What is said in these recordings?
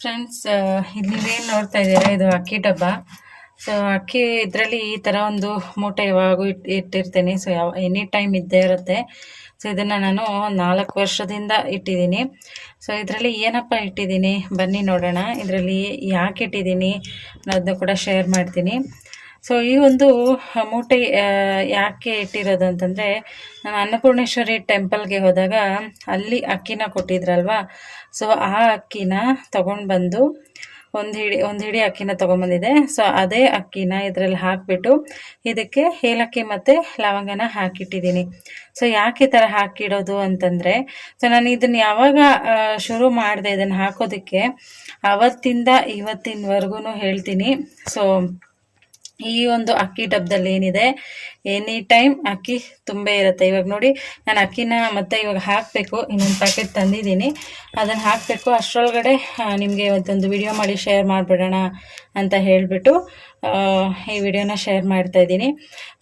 Friends ಇಲ್ಲಿ ಏನು ನೋಡ್ತಾ ಇದ್ದೀರಾ? ಇದು ಅಕ್ಕಿ ಡಬ್ಬ. ಸೊ ಅಕ್ಕಿ ಇದರಲ್ಲಿ ಈ ಥರ ಒಂದು ಮೂಟೆ ಯಾವಾಗೂ ಇಟ್ಟು ಇಟ್ಟಿರ್ತೀನಿ. ಸೊ ಯಾವ, ಎನಿ ಟೈಮ್ ಇದ್ದೇ ಇರುತ್ತೆ. ಸೊ ಇದನ್ನು ನಾನು ನಾಲ್ಕು ವರ್ಷದಿಂದ ಇಟ್ಟಿದ್ದೀನಿ. ಸೊ ಇದರಲ್ಲಿ ಏನಪ್ಪ ಇಟ್ಟಿದ್ದೀನಿ? ಬನ್ನಿ ನೋಡೋಣ. ಇದರಲ್ಲಿ ಯಾಕೆ ಇಟ್ಟಿದ್ದೀನಿ ಅನ್ನೋದನ್ನ ಕೂಡ ಶೇರ್ ಮಾಡ್ತೀನಿ. ಸೊ ಈ ಒಂದು ಮೂಟೆ ಯಾಕೆ ಇಟ್ಟಿರೋದು ಅಂತಂದರೆ ನಾನು ಅನ್ನಪೂರ್ಣೇಶ್ವರಿ ಟೆಂಪಲ್ಗೆ ಹೋದಾಗ ಅಲ್ಲಿ ಅಕ್ಕಿನ ಕೊಟ್ಟಿದ್ರಲ್ವಾ? ಸೊ ಆ ಅಕ್ಕಿನ ತಗೊಂಡು ಬಂದು ಒಂದು ಹಿಡಿ ಒಂದು ಹಿಡಿ ಅಕ್ಕಿನ ತೊಗೊಂಬಂದಿದೆ ಸೊ ಅದೇ ಅಕ್ಕಿನ ಇದರಲ್ಲಿ ಹಾಕಿಬಿಟ್ಟು ಇದಕ್ಕೆ ಏಲಕ್ಕಿ ಮತ್ತು ಲವಂಗನ ಹಾಕಿಟ್ಟಿದ್ದೀನಿ. ಸೊ ಯಾಕೆ ಈ ಥರ ಹಾಕಿಡೋದು ಅಂತಂದರೆ ಸೊ ನಾನು ಇದನ್ನು ಯಾವಾಗ ಶುರು ಮಾಡಿದೆ ಇದನ್ನು ಹಾಕೋದಕ್ಕೆ ಅವತ್ತಿಂದ ಇವತ್ತಿನವರೆಗೂ ಹೇಳ್ತೀನಿ. ಸೊ ಈ ಒಂದು ಅಕ್ಕಿ ಡಬ್ದಲ್ಲಿ ಏನಿದೆ ಎನಿ ಟೈಮ್ ಅಕ್ಕಿ ತುಂಬೇ ಇರುತ್ತೆ. ಇವಾಗ ನೋಡಿ, ನಾನು ಅಕ್ಕಿನ ಮತ್ತೆ ಇವಾಗ ಹಾಕಬೇಕು, ಇನ್ನೊಂದು ಪ್ಯಾಕೆಟ್ ತಂದಿದ್ದೀನಿ. ಅದನ್ನು ಹಾಕಬೇಕು. ಅಷ್ಟರೊಳಗಡೆ ನಿಮಗೆ ಇವತ್ತೊಂದು ವಿಡಿಯೋ ಮಾಡಿ ಶೇರ್ ಮಾಡಿಬಿಡೋಣ ಅಂತ ಹೇಳಿಬಿಟ್ಟು ಈ ವಿಡಿಯೋನ ಶೇರ್ ಮಾಡ್ತಾ ಇದ್ದೀನಿ.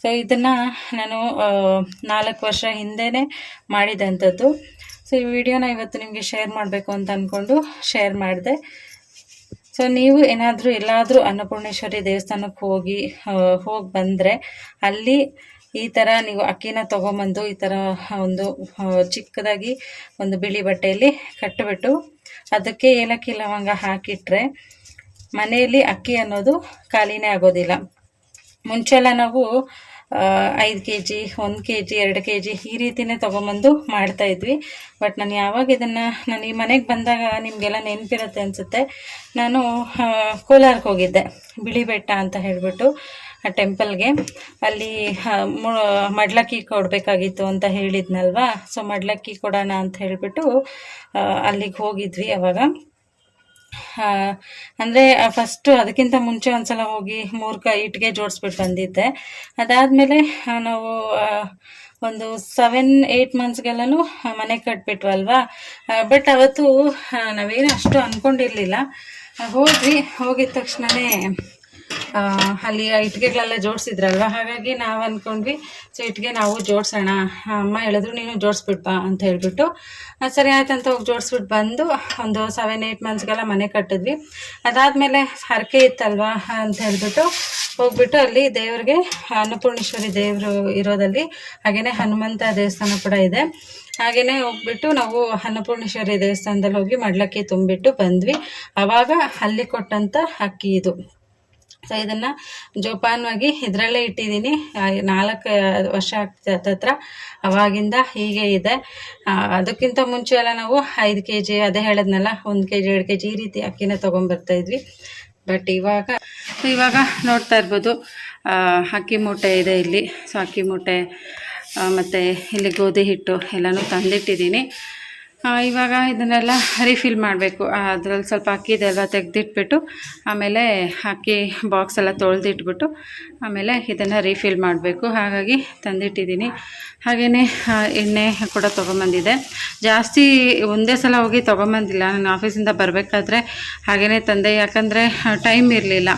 ಸೊ ಇದನ್ನು ನಾನು ನಾಲ್ಕು ವರ್ಷ ಹಿಂದೆನೇ ಮಾಡಿದಂಥದ್ದು. ಸೊ ಈ ವಿಡಿಯೋನ ಇವತ್ತು ನಿಮಗೆ ಶೇರ್ ಮಾಡಬೇಕು ಅಂತ ಅಂದ್ಕೊಂಡು ಶೇರ್ ಮಾಡಿದೆ. ಸೊ ನೀವು ಏನಾದರೂ ಎಲ್ಲಾದರೂ ಅನ್ನಪೂರ್ಣೇಶ್ವರಿ ದೇವಸ್ಥಾನಕ್ಕೆ ಹೋಗಿ ಹೋಗಿ ಬಂದರೆ ಅಲ್ಲಿ ಈ ಥರ ನೀವು ಅಕ್ಕಿನ ತೊಗೊಂಬಂದು ಈ ಥರ ಒಂದು ಚಿಕ್ಕದಾಗಿ ಒಂದು ಬಿಳಿ ಬಟ್ಟೆಯಲ್ಲಿ ಕಟ್ಟಿಬಿಟ್ಟು ಅದಕ್ಕೆ ಏಲಕ್ಕಿ ಲವಂಗ ಹಾಕಿಟ್ರೆ ಮನೆಯಲ್ಲಿ ಅಕ್ಕಿ ಅನ್ನೋದು ಖಾಲಿನೇ ಆಗೋದಿಲ್ಲ. ಮುಂಚೆಲ್ಲ ನಾವು ಐದು ಕೆ ಜಿ ಒಂದು ಕೆ ಜಿ ಎರಡು ಕೆ ಜಿ ಈ ರೀತಿಯೇ ತೊಗೊಂಬಂದು ಮಾಡ್ತಾ ಇದ್ವಿ. ಬಟ್ ನಾನು ಯಾವಾಗ ಇದನ್ನು, ನಾನು ಈ ಮನೆಗೆ ಬಂದಾಗ ನಿಮಗೆಲ್ಲ ನೆನಪಿರುತ್ತೆ ಅನಿಸುತ್ತೆ. ನಾನು ಕೋಲಾರಕ್ಕೆ ಹೋಗಿದ್ದೆ, ಬಿಳಿ ಬೆಟ್ಟ ಅಂತ ಹೇಳಿಬಿಟ್ಟು, ಆ ಟೆಂಪಲ್ಗೆ. ಅಲ್ಲಿ ಮಡ್ಲಕ್ಕಿ ಕೊಡಬೇಕಾಗಿತ್ತು ಅಂತ ಹೇಳಿದ್ನಲ್ವಾ? ಸೊ ಮಡ್ಲಕ್ಕಿ ಕೊಡೋಣ ಅಂತ ಹೇಳಿಬಿಟ್ಟು ಅಲ್ಲಿಗೆ ಹೋಗಿದ್ವಿ ಅವಾಗ. ಅಂದರೆ ಫಸ್ಟು ಅದಕ್ಕಿಂತ ಮುಂಚೆ ಒಂದ್ಸಲ ಹೋಗಿ ಮೂರು ಕ ಇಟ್ಟಿಗೆ ಜೋಡಿಸ್ಬಿಟ್ಟು ಬಂದಿದ್ದೆ. ಅದಾದಮೇಲೆ ನಾವು ಒಂದು ಸೆವೆನ್ ಏಯ್ಟ್ ಮಂತ್ಸ್ಗೆಲ್ಲೂ ಮನೆ ಕಟ್ಬಿಟ್ವಲ್ವಾ ಬಟ್ ಅವತ್ತು ನಾವೇನು ಅಷ್ಟು ಅಂದ್ಕೊಂಡಿರಲಿಲ್ಲ ಹೋದ್ವಿ, ಹೋಗಿದ ತಕ್ಷಣವೇ ಅಲ್ಲಿ ಆ ಇಟ್ಟಿಗೆಗಳೆಲ್ಲ ಜೋಡಿಸಿದ್ರಲ್ವ? ಹಾಗಾಗಿ ನಾವು ಅಂದ್ಕೊಂಡ್ವಿ ಸೊ ಇಟ್ಟಿಗೆ ನಾವು ಜೋಡಿಸೋಣ. ಅಮ್ಮ ಹೇಳಿದ್ರು, ನೀನು ಜೋಡಿಸ್ಬಿಡ್ಬಾ ಅಂತ ಹೇಳ್ಬಿಟ್ಟು ಸರಿ ಆಯ್ತಂತ ಹೋಗಿ ಜೋಡಿಸ್ಬಿಟ್ಟು ಬಂದು, ಒಂದು ಸೆವೆನ್ ಏಯ್ಟ್ ಮಂತ್ಸ್ಗೆಲ್ಲ ಮನೆ ಕಟ್ಟಿದ್ವಿ. ಅದಾದಮೇಲೆ ಹರಕೆ ಇತ್ತಲ್ವಾ? ಅಂತ ಹೇಳ್ಬಿಟ್ಟು ಹೋಗ್ಬಿಟ್ಟು ಅಲ್ಲಿ ದೇವ್ರಿಗೆ, ಅನ್ನಪೂರ್ಣೇಶ್ವರಿ ದೇವರು ಇರೋದಲ್ಲಿ ಹಾಗೆಯೇ ಹನುಮಂತ ದೇವಸ್ಥಾನ ಕೂಡ ಇದೆ. ಹಾಗೆಯೇ ಹೋಗ್ಬಿಟ್ಟು ನಾವು ಅನ್ನಪೂರ್ಣೇಶ್ವರಿ ದೇವಸ್ಥಾನದಲ್ಲಿ ಹೋಗಿ ಮಡ್ಲಕ್ಕಿ ತುಂಬಿಟ್ಟು ಬಂದ್ವಿ. ಆವಾಗ ಅಲ್ಲಿ ಕೊಟ್ಟಂಥ ಅಕ್ಕಿ ಇದು. ಸೊ ಇದನ್ನು ಜೋಪಾನವಾಗಿ ಇದರಲ್ಲೇ ಇಟ್ಟಿದ್ದೀನಿ. ನಾಲ್ಕು ವರ್ಷ ಹತ್ತತ್ರ ಅವಾಗಿಂದ ಹೀಗೆ ಇದೆ. ಅದಕ್ಕಿಂತ ಮುಂಚೆ ಎಲ್ಲ ನಾವು ಐದು ಕೆ ಜಿ ಅದೇ ಹೇಳಿದ್ನಲ್ಲ, ಒಂದು ಕೆ ಜಿ ಎರಡು ಕೆ ಜಿ ಈ ರೀತಿ ಅಕ್ಕಿನ ತೊಗೊಂಬರ್ತಾ ಇದ್ವಿ. ಬಟ್ ಇವಾಗ ಇವಾಗ ನೋಡ್ತಾ ಇರ್ಬೋದು ಅಕ್ಕಿ ಮೂಟೆ ಇದೆ ಇಲ್ಲಿ. ಸೊ ಅಕ್ಕಿ ಮೂಟೆ ಮತ್ತು ಇಲ್ಲಿ ಗೋಧಿ ಹಿಟ್ಟು ಎಲ್ಲನೂ ತಂದಿಟ್ಟಿದ್ದೀನಿ. ಇವಾಗ ಇದನ್ನೆಲ್ಲ ರೀಫಿಲ್ ಮಾಡಬೇಕು. ಅದರಲ್ಲಿ ಸ್ವಲ್ಪ ಅಕ್ಕಿ ಇದೆಲ್ಲ ತೆಗೆದಿಟ್ಬಿಟ್ಟು, ಆಮೇಲೆ ಅಕ್ಕಿ ಬಾಕ್ಸ್ ಎಲ್ಲ ತೊಳೆದಿಟ್ಬಿಟ್ಟು, ಆಮೇಲೆ ಇದನ್ನು ರೀಫಿಲ್ ಮಾಡಬೇಕು. ಹಾಗಾಗಿ ತಂದಿಟ್ಟಿದ್ದೀನಿ. ಹಾಗೆಯೇ ಎಣ್ಣೆ ಕೂಡ ತೊಗೊಂಬಂದಿದೆ. ಜಾಸ್ತಿ ಒಂದೇ ಸಲ ಹೋಗಿ ತೊಗೊಂಬಂದಿಲ್ಲ. ನಾನು ಆಫೀಸಿಂದ ಬರಬೇಕಾದ್ರೆ ಹಾಗೆಯೇ ತಂದೆ. ಯಾಕಂದರೆ ಟೈಮ್ ಇರಲಿಲ್ಲ.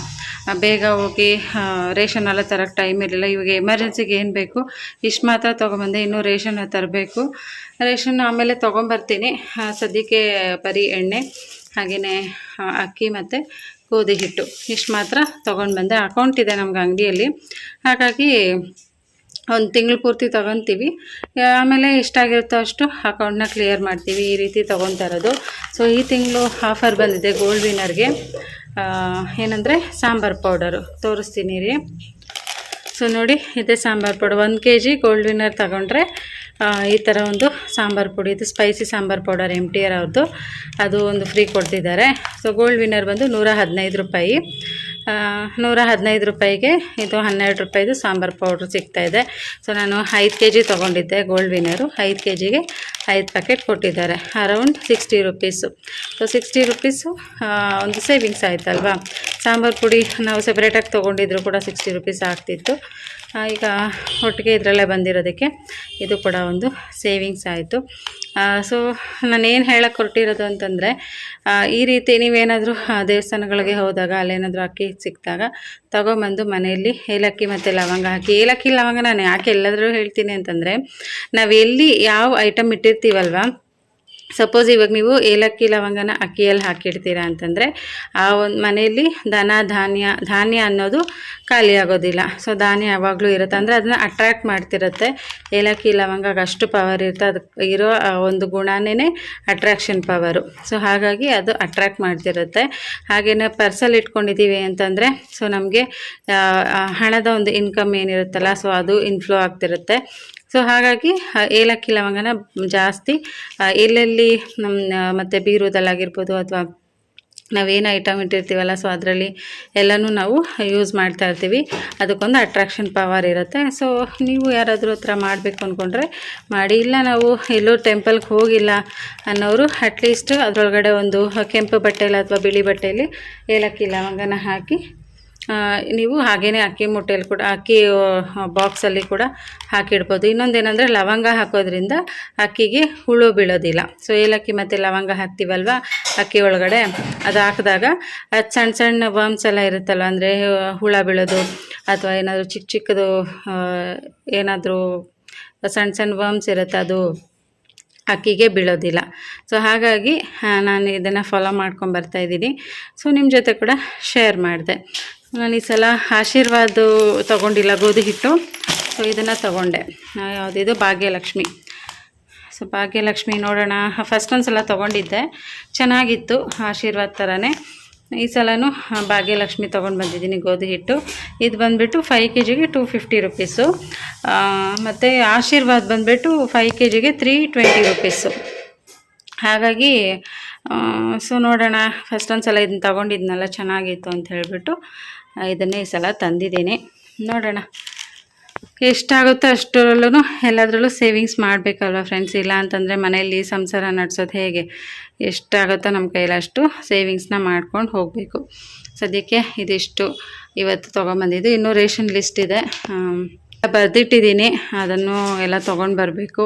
ಬೇಗ ಹೋಗಿ ರೇಷನ್ ಎಲ್ಲ ತರೋಕ್ಕೆ ಟೈಮ್ ಇರಲಿಲ್ಲ. ಇವಾಗ ಎಮರ್ಜೆನ್ಸಿಗೆ ಏನು ಬೇಕು? ಇಷ್ಟು ಮಾತ್ರ ತೊಗೊಂಬಂದೆ, ಇನ್ನೂ ರೇಷನ್ ತರಬೇಕು. ರೇಷನ್ ಆಮೇಲೆ ತೊಗೊಂಬರ್ತೀನಿ. ಸದ್ಯಕ್ಕೆ ಬರೀ ಎಣ್ಣೆ ಹಾಗೆಯೇ ಅಕ್ಕಿ ಮತ್ತು ಗೋಧಿ ಹಿಟ್ಟು. ಇಷ್ಟು ಮಾತ್ರ ತೊಗೊಂಡು ಬಂದೆ ಅಕೌಂಟ್ ಇದೆ ನಮ್ಗೆ ಅಂಗಡಿಯಲ್ಲಿ. ಹಾಗಾಗಿ ಒಂದು ತಿಂಗಳು ಪೂರ್ತಿ ತೊಗೊತೀವಿ. ಆಮೇಲೆ ಎಷ್ಟಾಗಿರುತ್ತೋ ಅಷ್ಟು ಅಕೌಂಟ್ನ ಕ್ಲಿಯರ್ ಮಾಡ್ತೀವಿ. ಈ ರೀತಿ ತೊಗೊತಾ ಇರೋದು. ಸೊ ಈ ತಿಂಗಳು ಆಫರ್ ಬಂದಿದೆ ಗೋಲ್ಡ್ ವಿನ್ನರ್ಗೆ ಏನಂದರೆ ಸಾಂಬಾರು ಪೌಡರು ತೋರಿಸ್ತೀನಿ ರೀ. ಸೊ ನೋಡಿ, ಇದೆ ಸಾಂಬಾರು ಪೌಡರ್ ಒಂದು ಕೆ ಜಿ ಗೋಲ್ಡ್ ವಿನ್ನರ್ ತಗೊಂಡ್ರೆ ಈ ಥರ ಒಂದು ಸಾಂಬಾರು ಪುಡಿ. ಇದು spicy sambar powder M T R ಅವ್ರದ್ದು ಅದು ಒಂದು ಫ್ರೀ ಕೊಡ್ತಿದ್ದಾರೆ. ಸೊ ಗೋಲ್ಡ್ ವಿನ್ನರ್ ಬಂದು ನೂರ ಹದಿನೈದು ರೂಪಾಯಿ. ನೂರ ಹದಿನೈದು ರೂಪಾಯಿಗೆ ಇದು ಹನ್ನೆರಡು ರೂಪಾಯಿದು ಸಾಂಬಾರು ಪೌಡ್ರ್ ಸಿಗ್ತಾಯಿದೆ ಸೊ ನಾನು ಐದು ಕೆ ಜಿ ತೊಗೊಂಡಿದ್ದೆ ಗೋಲ್ಡ್ ವಿನರು ಐದು ಕೆ ಜಿಗೆ ಐದು ಪ್ಯಾಕೆಟ್ ಕೊಟ್ಟಿದ್ದಾರೆ. Around sixty rupees so sixty rupees ಒಂದು ಸೇವಿಂಗ್ಸ್ ಆಯಿತಲ್ವಾ? ಸಾಂಬಾರು ಪುಡಿ ನಾವು ಸಪ್ರೇಟಾಗಿ ತೊಗೊಂಡಿದ್ರು ಕೂಡ ಸಿಕ್ಸ್ಟಿ ರುಪೀಸ್ ಆಗ್ತಿತ್ತು. ಈಗ ಒಟ್ಟಿಗೆ ಇದರಲ್ಲೇ ಬಂದಿರೋದಕ್ಕೆ ಇದು ಕೂಡ ಒಂದು ಸೇವಿಂಗ್ಸ್ ಆಯಿತು. ಸೊ ನಾನೇನು ಹೇಳಕ್ಕೆ ಹೊರಟಿರೋದು ಅಂತಂದರೆ ಈ ರೀತಿ ನೀವೇನಾದರೂ ದೇವಸ್ಥಾನಗಳಿಗೆ ಹೋದಾಗ, ಅಲ್ಲೇನಾದರೂ ಅಕ್ಕಿ ಸಿಕ್ಕಿದಾಗ ತಗೊಂಬಂದು ಮನೆಯಲ್ಲಿ ಏಲಕ್ಕಿ ಮತ್ತು ಲವಂಗ ಹಾಕಿ. ಏಲಕ್ಕಿ, ಲವಂಗ ನಾನು ಯಾಕೆ ಎಲ್ಲಾದರೂ ಹೇಳ್ತೀನಿ ಅಂತಂದರೆ, ನಾವು ಎಲ್ಲಿ ಯಾವ ಐಟಮ್ ಇಟ್ಟಿರ್ತೀವಲ್ವ ಸಪೋಸ್ ಇವಾಗ ನೀವು ಏಲಕ್ಕಿ, ಲವಂಗನ ಅಕ್ಕಿಯಲ್ಲಿ ಹಾಕಿಡ್ತೀರಾ ಅಂತಂದರೆ ಆ ಒಂದು ಮನೆಯಲ್ಲಿ ದನ, ಧಾನ್ಯ ಧಾನ್ಯ ಅನ್ನೋದು ಖಾಲಿ ಆಗೋದಿಲ್ಲ. ಸೊ ಧಾನ್ಯ ಯಾವಾಗಲೂ ಇರುತ್ತೆ. ಅಂದರೆ ಅದನ್ನ ಅಟ್ರ್ಯಾಕ್ಟ್ ಮಾಡ್ತಿರುತ್ತೆ. ಏಲಕ್ಕಿ, ಲವಂಗಕ್ಕೆ ಅಷ್ಟು ಪವರ್ ಇರುತ್ತೆ. ಅದಕ್ಕೆ ಇರೋ ಒಂದು ಗುಣನೇ ಅಟ್ರಾಕ್ಷನ್ ಪವರು ಸೊ ಹಾಗಾಗಿ ಅದು ಅಟ್ರ್ಯಾಕ್ಟ್ ಮಾಡ್ತಿರುತ್ತೆ. ಹಾಗೇನೋ ಪರ್ಸಲ್ ಇಟ್ಕೊಂಡಿದ್ದೀವಿ ಅಂತಂದರೆ ಸೊ ನಮಗೆ ಹಣದ ಒಂದು ಇನ್ಕಮ್ ಏನಿರುತ್ತಲ್ಲ ಸೊ ಅದು ಇನ್ಫ್ಲೋ ಆಗ್ತಿರುತ್ತೆ. ಸೊ ಹಾಗಾಗಿ ಏಲಕ್ಕಿ ಲವಂಗನ ಜಾಸ್ತಿ ಎಲ್ಲೆಲ್ಲಿ ನಮ್ಮ ಮತ್ತು ಬೀರುದಲ್ಲಾಗಿರ್ಬೋದು ಅಥವಾ ನಾವೇನು ಐಟಮ್ ಇಟ್ಟಿರ್ತೀವಲ್ಲ, ಸೊ ಅದರಲ್ಲಿ ಎಲ್ಲನೂ ನಾವು ಯೂಸ್ ಮಾಡ್ತಾ ಇರ್ತೀವಿ. ಅದಕ್ಕೊಂದು ಅಟ್ರಾಕ್ಷನ್ ಪವರ್ ಇರುತ್ತೆ. ಸೊ ನೀವು ಯಾರಾದರೂ ಹತ್ರ ಮಾಡಬೇಕು ಅಂದ್ಕೊಂಡ್ರೆ ಮಾಡಿ. ಇಲ್ಲ ನಾವು ಎಲ್ಲೂ ಟೆಂಪಲ್ಗೆ ಹೋಗಿಲ್ಲ ಅನ್ನೋರು ಅಟ್ಲೀಸ್ಟ್ ಅದರೊಳಗಡೆ ಒಂದು ಕೆಂಪು ಬಟ್ಟೆಯಲ್ಲಿ ಅಥವಾ ಬಿಳಿ ಬಟ್ಟೆಯಲ್ಲಿ ಏಲಕ್ಕಿ ಲವಂಗನ ಹಾಕಿ ನೀವು ಹಾಗೇ ಅಕ್ಕಿ ಮುಟ್ಟೆಯಲ್ಲಿ ಕೂಡ, ಅಕ್ಕಿ ಬಾಕ್ಸಲ್ಲಿ ಕೂಡ ಹಾಕಿಡ್ಬೋದು. ಇನ್ನೊಂದೇನೆಂದರೆ ಲವಂಗ ಹಾಕೋದ್ರಿಂದ ಅಕ್ಕಿಗೆ ಹುಳು ಬೀಳೋದಿಲ್ಲ. ಸೊ ಏಲಕ್ಕಿ ಮತ್ತು ಲವಂಗ ಹಾಕ್ತೀವಲ್ವ? ಅಕ್ಕಿ ಒಳಗಡೆ ಅದು ಹಾಕಿದಾಗ ಅದು ಸಣ್ಣ ಸಣ್ಣ ವರ್ಮ್ಸ್ ಎಲ್ಲ ಇರುತ್ತಲ್ಲ, ಅಂದರೆ ಹುಳ ಬೀಳೋದು ಅಥವಾ ಏನಾದರೂ ಚಿಕ್ಕ ಚಿಕ್ಕದು ಏನಾದರೂ ಸಣ್ಣ ಸಣ್ಣ ವರ್ಮ್ಸ್ ಇರುತ್ತೆ ಅದು ಅಕ್ಕಿಗೆ ಬೀಳೋದಿಲ್ಲ. ಸೊ ಹಾಗಾಗಿ ನಾನು ಇದನ್ನು ಫಾಲೋ ಮಾಡ್ಕೊಂಡು ಬರ್ತಾ ಇದ್ದೀನಿ. ಸೊ ನಿಮ್ಮ ಜೊತೆ ಕೂಡ ಶೇರ್ ಮಾಡಿದೆ. ನಾನು ಈ ಸಲ ಆಶೀರ್ವಾದ ತೊಗೊಂಡಿಲ್ಲ, ಗೋಧಿ ಹಿಟ್ಟು. ಸೊ ಇದನ್ನು ತೊಗೊಂಡೆ. ಯಾವುದಿದು? ಭಾಗ್ಯಲಕ್ಷ್ಮಿ. ಸೊ ಭಾಗ್ಯಲಕ್ಷ್ಮಿ ನೋಡೋಣ. ಫಸ್ಟ್ ಒಂದು ಸಲ ತೊಗೊಂಡಿದ್ದೆ. ಚೆನ್ನಾಗಿತ್ತು ಆಶೀರ್ವಾದ ಥರನೇ ಈ ಸಲನೂ ಭಾಗ್ಯಲಕ್ಷ್ಮಿ ತೊಗೊಂಡು ಬಂದಿದ್ದೀನಿ ಗೋಧಿ ಹಿಟ್ಟು. ಇದು ಬಂದುಬಿಟ್ಟು ಫೈವ್ ಕೆ ಜಿಗೆ ಟೂ ಫಿಫ್ಟಿ ರುಪೀಸು. ಮತ್ತು ಆಶೀರ್ವಾದ ಬಂದುಬಿಟ್ಟು ಫೈವ್ ಕೆ ಜಿಗೆ ತ್ರೀ ಟ್ವೆಂಟಿ ರುಪೀಸು. ಹಾಗಾಗಿ ಸೊ ನೋಡೋಣ. ಫಸ್ಟ್ ಒಂದು ಸಲ ಇದನ್ನ ತೊಗೊಂಡಿದ್ನಲ್ಲ, ಚೆನ್ನಾಗಿತ್ತು ಅಂತ ಹೇಳಿಬಿಟ್ಟು. ಇದನ್ನೇ ಈ ಸಲ ತಂದಿದ್ದೀನಿ. ನೋಡೋಣ. ಎಷ್ಟಾಗುತ್ತೋ ಅಷ್ಟರಲ್ಲೂ ಎಲ್ಲದರಲ್ಲೂ ಸೇವಿಂಗ್ಸ್ ಮಾಡಬೇಕಲ್ವ ಫ್ರೆಂಡ್ಸ್ ಇಲ್ಲ ಅಂತಂದರೆ ಮನೆಯಲ್ಲಿ ಸಂಸಾರ ನಡೆಸೋದು ಹೇಗೆ? ಎಷ್ಟಾಗುತ್ತೋ ನಮ್ಮ ಕೈಲಷ್ಟು ಸೇವಿಂಗ್ಸ್ನ ಮಾಡ್ಕೊಂಡು ಹೋಗಬೇಕು. ಸದ್ಯಕ್ಕೆ ಇದಿಷ್ಟು. ಇವತ್ತು ತೊಗೊಂಬಂದಿದ್ದು. ಇನ್ನೂ ರೇಷನ್ ಲಿಸ್ಟ್ ಇದೆ. ಬರೆದಿಟ್ಟಿದ್ದೀನಿ. ಅದನ್ನು ಎಲ್ಲ ತೊಗೊಂಡು ಬರಬೇಕು.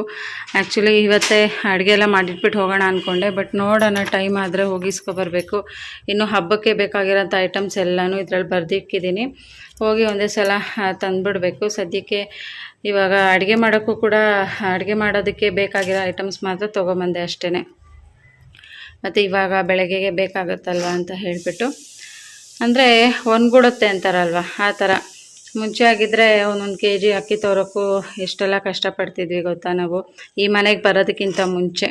ಆ್ಯಕ್ಚುಲಿ ಇವತ್ತೇ ಅಡುಗೆ ಎಲ್ಲ ಮಾಡಿಟ್ಬಿಟ್ಟು ಹೋಗೋಣ ಅಂದ್ಕೊಂಡೆ ಬಟ್ ನೋಡೋಣ ಟೈಮ್ ಆದರೆ ಹೋಗಿಸ್ಕೊಬರ್ಬೇಕು ಇನ್ನು ಹಬ್ಬಕ್ಕೆ ಬೇಕಾಗಿರೋಂಥ ಐಟಮ್ಸ್ ಎಲ್ಲನೂ ಇದರಲ್ಲಿ ಬರೆದಿಟ್ಟಿದ್ದೀನಿ. ಹೋಗಿ ಒಂದೇ ಸಲ ತಂದುಬಿಡಬೇಕು. ಸದ್ಯಕ್ಕೆ ಇವಾಗ ಅಡುಗೆ ಮಾಡೋಕ್ಕೂ ಕೂಡ, ಅಡುಗೆ ಮಾಡೋದಕ್ಕೆ ಬೇಕಾಗಿರೋ ಐಟಮ್ಸ್ ಮಾತ್ರ ತೊಗೊಂಬಂದೆ ಅಷ್ಟೇ ಮತ್ತು ಇವಾಗ ಬೆಳಗ್ಗೆಗೆ ಬೇಕಾಗುತ್ತಲ್ವ ಅಂತ ಹೇಳಿಬಿಟ್ಟು. ಅಂದರೆ ಒನ್ಗೂಡುತ್ತೆ ಅಂತಾರಲ್ವ, ಆ ಥರ. ಮುಂಚೆ ಆಗಿದ್ದರೆ ಒಂದೊಂದು ಕೆ ಜಿ ಅಕ್ಕಿ ತೋರೋಕ್ಕೂ ಎಷ್ಟೆಲ್ಲ ಕಷ್ಟಪಡ್ತಿದ್ವಿ ಗೊತ್ತಾ ನಾವು? ಈ ಮನೆಗೆ ಬರೋದಕ್ಕಿಂತ ಮುಂಚೆ.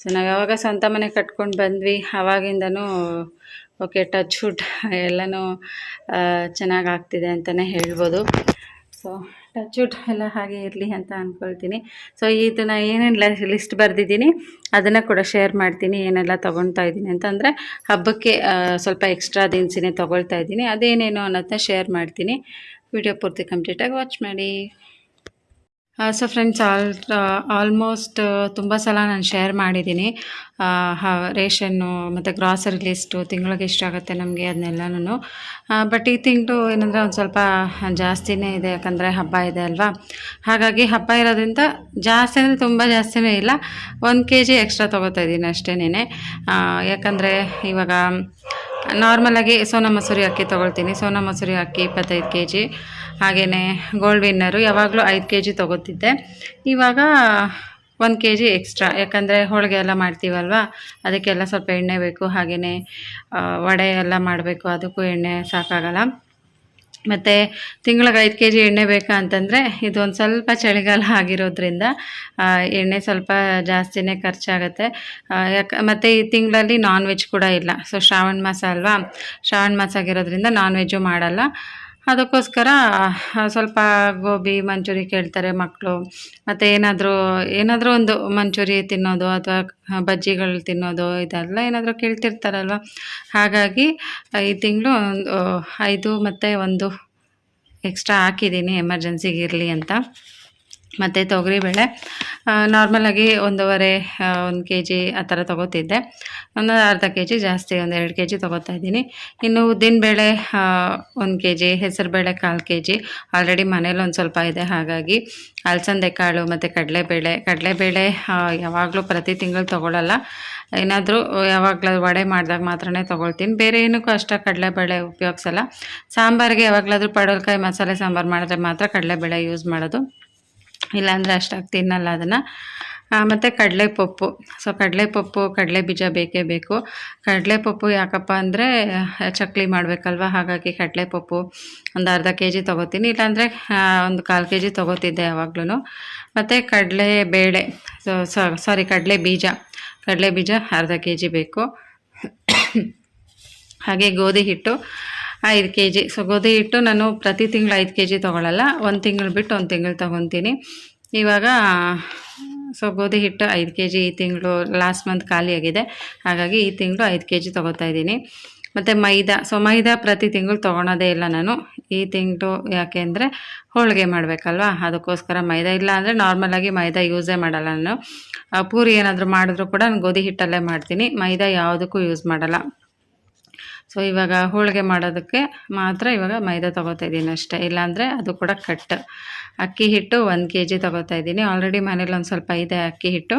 ಸೊ ನಾವು ಯಾವಾಗ ಸ್ವಂತ ಮನೆ ಕಟ್ಕೊಂಡು ಬಂದ್ವಿ ಆವಾಗಿಂದನೂ ಓಕೆ ಟಚ್ ಹುಡ್ ಎಲ್ಲನೂ ಚೆನ್ನಾಗಿ ಆಗ್ತಿದೆ ಅಂತಲೇ ಹೇಳ್ಬೋದು. ಸೊ ಟಚ್ ವುಡ್ ಎಲ್ಲ ಹಾಗೆ ಇರಲಿ ಅಂತ ಅಂದ್ಕೊಳ್ತೀನಿ ಸೊ ಇದನ್ನು ಏನೇನು ಲಿಸ್ಟ್ ಬರೆದಿದ್ದೀನಿ, ಅದನ್ನು ಕೂಡ ಶೇರ್ ಮಾಡ್ತೀನಿ, ಏನೆಲ್ಲ ತೊಗೊಳ್ತಾ ಇದ್ದೀನಿ ಅಂತಂದರೆ, ಹಬ್ಬಕ್ಕೆ ಸ್ವಲ್ಪ ಎಕ್ಸ್ಟ್ರಾ ದಿನಸಿನೇ ತೊಗೊಳ್ತಾ ಇದ್ದೀನಿ. ಅದೇನೇನು ಅನ್ನೋದನ್ನ ಶೇರ್ ಮಾಡ್ತೀನಿ. ವಿಡಿಯೋ ಪೂರ್ತಿ ಕಂಪ್ಲೀಟಾಗಿ ವಾಚ್ ಮಾಡಿ. ಸೊ ಫ್ರೆಂಡ್ಸ್ ಆಲ್ ಆಲ್ಮೋಸ್ಟ್ ತುಂಬ ಸಲ ನಾನು ಶೇರ್ ಮಾಡಿದ್ದೀನಿ. ರೇಷನ್ನು ಮತ್ತು ಗ್ರಾಸರಿ ಲಿಸ್ಟು ತಿಂಗಳಿಗೆ ಎಷ್ಟಾಗುತ್ತೆ ನಮಗೆ ಅದನ್ನೆಲ್ಲನೂ ಬಟ್ ಈ ತಿಂಗಳು ಏನಂದರೆ ಒಂದು ಸ್ವಲ್ಪ ಜಾಸ್ತಿನೇ ಇದೆ, ಯಾಕಂದರೆ ಹಬ್ಬ ಇದೆ ಅಲ್ವಾ? ಹಾಗಾಗಿ ಹಬ್ಬ ಇರೋದ್ರಿಂದ ಜಾಸ್ತಿ ಅಂದರೆ ತುಂಬ ಜಾಸ್ತಿನೇ ಇಲ್ಲ. ಒಂದು ಕೆ ಜಿ ಎಕ್ಸ್ಟ್ರಾ ತೊಗೋತಾ ಇದ್ದೀನಿ ಅಷ್ಟೇನೆ ಯಾಕಂದರೆ ಇವಾಗ ನಾರ್ಮಲಾಗಿ ಸೋನಾ ಮಸೂರಿ ಅಕ್ಕಿ ತೊಗೊಳ್ತೀನಿ. ಸೋನಾ ಮಸೂರಿ ಅಕ್ಕಿ ಇಪ್ಪತ್ತೈದು ಕೆ ಜಿ ಹಾಗೆಯೇ ಗೋಲ್ಡ್ ವಿನ್ನರು ಯಾವಾಗಲೂ ಐದು ಕೆ ಜಿ ತೊಗೋತಿದ್ದೆ. ಇವಾಗ ಒಂದು ಕೆ ಜಿ ಎಕ್ಸ್ಟ್ರಾ ಯಾಕಂದರೆ ಹೋಳಿಗೆ ಎಲ್ಲ ಮಾಡ್ತೀವಲ್ವ? ಅದಕ್ಕೆಲ್ಲ ಸ್ವಲ್ಪ ಎಣ್ಣೆ ಬೇಕು. ಹಾಗೆಯೇ ವಡೆ ಎಲ್ಲ ಮಾಡಬೇಕು. ಅದಕ್ಕೂ ಎಣ್ಣೆ ಸಾಕಾಗಲ್ಲ. ಮತ್ತು ತಿಂಗಳಿಗೆ ಐದು ಕೆ ಜಿ ಎಣ್ಣೆ ಬೇಕಾ ಅಂತಂದರೆ ಇದೊಂದು ಸ್ವಲ್ಪ ಚಳಿಗಾಲ ಆಗಿರೋದ್ರಿಂದ ಎಣ್ಣೆ ಸ್ವಲ್ಪ ಜಾಸ್ತಿನೇ ಖರ್ಚಾಗತ್ತೆ. ಯಾಕೆ, ಮತ್ತು ಈ ತಿಂಗಳಲ್ಲಿ ನಾನ್ ವೆಜ್ ಕೂಡ ಇಲ್ಲ. ಸೊ ಶ್ರಾವಣ ಮಾಸ ಅಲ್ವಾ? ಶ್ರಾವಣ ಮಾಸ ಆಗಿರೋದ್ರಿಂದ ನಾನ್ ವೆಜ್ಜು ಮಾಡಲ್ಲ. ಅದಕ್ಕೋಸ್ಕರ ಸ್ವಲ್ಪ ಗೋಬಿ, ಮಂಚೂರಿ ಕೇಳ್ತಾರೆ ಮಕ್ಕಳು ಮತ್ತು ಏನಾದರೂ ಏನಾದರೂ ಒಂದು ಮಂಚೂರಿ ತಿನ್ನೋದು ಅಥವಾ ಬಜ್ಜಿಗಳು ತಿನ್ನೋದು ಇದೆಲ್ಲ ಏನಾದರೂ ಕೇಳ್ತಿರ್ತಾರಲ್ವ? ಹಾಗಾಗಿ, ಈ ತಿಂಗಳು ಒಂದು ಐದು ಮತ್ತು ಒಂದು ಎಕ್ಸ್ಟ್ರಾ ಹಾಕಿದ್ದೀನಿ ಎಮರ್ಜೆನ್ಸಿಗೆ ಇರಲಿ ಅಂತ. ಮತ್ತು ತೊಗರಿಬೇಳೆ ನಾರ್ಮಲಾಗಿ ಒಂದೂವರೆ ಒಂದು ಕೆ ಜಿ ಆ ಥರ ತೊಗೋತಿದ್ದೆ. ಒಂದು ಅರ್ಧ ಕೆ ಜಿ ಜಾಸ್ತಿ, ಒಂದು ಎರಡು ಕೆ ಜಿ ತೊಗೋತಾ ಇದ್ದೀನಿ. ಇನ್ನು ಉದ್ದಿನಬೇಳೆ ಒಂದು ಕೆ ಜಿ ಹೆಸರುಬೇಳೆ ಕಾಲು ಕೆ ಜಿ ಆಲ್ರೆಡಿ ಮನೇಲಿ ಒಂದು ಸ್ವಲ್ಪ ಇದೆ, ಹಾಗಾಗಿ ಅಲಸಂದೆ ಕಾಳು ಮತ್ತು ಕಡಲೆಬೇಳೆ ಕಡಲೆಬೇಳೆ ಯಾವಾಗಲೂ ಪ್ರತಿ ತಿಂಗಳು ತೊಗೊಳಲ್ಲ. ಏನಾದರೂ ಯಾವಾಗಲೂ ವಡೆ ಮಾಡಿದಾಗ ಮಾತ್ರನೇ ತೊಗೊಳ್ತೀನಿ. ಬೇರೆ ಏನಕ್ಕೂ ಅಷ್ಟ ಕಡಲೆಬೇಳೆ ಉಪಯೋಗಿಸಲ್ಲ. ಸಾಂಬಾರಿಗೆ ಯಾವಾಗಲಾದರೂ ಪಡವಲಕಾಯಿ, ಮಸಾಲೆ ಸಾಂಬಾರು ಮಾಡಿದ್ರೆ ಮಾತ್ರ ಕಡಲೆಬೇಳೆ ಯೂಸ್ ಮಾಡೋದು. ಇಲ್ಲಾಂದರೆ ಅಷ್ಟಾಗಿ ತಿನ್ನಲ್ಲ ಅದನ್ನು. ಮತ್ತು ಕಡಲೆಪಪ್ಪು. ಸೊ ಕಡಲೆಪಪ್ಪು ಕಡಲೆ ಬೀಜ ಬೇಕೇ ಬೇಕು. ಕಡಲೆಪಪ್ಪು ಯಾಕಪ್ಪ ಅಂದರೆ ಚಕ್ಲಿ ಮಾಡಬೇಕಲ್ವ? ಹಾಗಾಗಿ ಕಡಲೆಪಪ್ಪು ಒಂದು ಅರ್ಧ ಕೆ ಜಿ ತೊಗೋತೀನಿ. ಇಲ್ಲಾಂದರೆ ಒಂದು ಕಾಲು ಕೆ ಜಿ ತೊಗೋತಿದ್ದೆ ಯಾವಾಗ್ಲೂ ಮತ್ತು ಕಡಲೆ ಬೇಳೆ ಸೊ ಸಾರಿ ಕಡಲೆ ಬೀಜ ಕಡಲೆ ಬೀಜ ಅರ್ಧ ಕೆ ಜಿ ಬೇಕು. ಹಾಗೆ ಗೋಧಿ ಹಿಟ್ಟು. ಐದು ಕೆ ಜಿ ಸೊ ಗೋಧಿ ಹಿಟ್ಟು ನಾನು ಪ್ರತಿ ತಿಂಗಳು ಐದು ಕೆ ಜಿ ತೊಗೊಳಲ್ಲ. ಒಂದು ತಿಂಗಳು ಬಿಟ್ಟು ಒಂದು ತಿಂಗಳು ತೊಗೊತೀನಿ. ಇವಾಗ ಸೊ ಗೋಧಿ ಹಿಟ್ಟು ಐದು ಕೆ ಜಿ ಈ ತಿಂಗಳು ಲಾಸ್ಟ್ ಮಂತ್ ಖಾಲಿಯಾಗಿದೆ ಹಾಗಾಗಿ ಈ ತಿಂಗಳು ಐದು ಕೆ ಜಿ ತೊಗೋತಾ ಇದ್ದೀನಿ. ಮತ್ತು ಮೈದಾ. ಸೊ ಮೈದಾ ಪ್ರತಿ ತಿಂಗಳು ತೊಗೊಳೋದೇ ಇಲ್ಲ ನಾನು. ಈ ತಿಂಗಳು ಯಾಕೆ ಅಂದರೆ ಹೋಳಿಗೆ ಮಾಡಬೇಕಲ್ವಾ? ಅದಕ್ಕೋಸ್ಕರ ಮೈದಾ. ಇಲ್ಲ ಅಂದರೆ ನಾರ್ಮಲಾಗಿ ಮೈದಾ ಯೂಸೇ ಮಾಡಲ್ಲ ನಾನು. ಪೂರಿ ಏನಾದರೂ ಮಾಡಿದ್ರು ಕೂಡ ನಾನು ಗೋಧಿ ಹಿಟ್ಟಲ್ಲೇ ಮಾಡ್ತೀನಿ. ಮೈದಾ ಯಾವುದಕ್ಕೂ ಯೂಸ್ ಮಾಡಲ್ಲ. ಸೊ ಇವಾಗ ಹೋಳಿಗೆ ಮಾಡೋದಕ್ಕೆ ಮಾತ್ರ ಇವಾಗ ಮೈದಾ ತೊಗೋತಾ ಇದ್ದೀನಿ ಅಷ್ಟೇ. ಇಲ್ಲಾಂದರೆ ಅದು ಕೂಡ ಕಟ್. ಅಕ್ಕಿ ಹಿಟ್ಟು ಒಂದು ಕೆ ಜಿ ತೊಗೋತಾ ಇದ್ದೀನಿ. ಆಲ್ರೆಡಿ ಮನೇಲಿ ಒಂದು ಸ್ವಲ್ಪ ಇದೆ ಅಕ್ಕಿ ಹಿಟ್ಟು.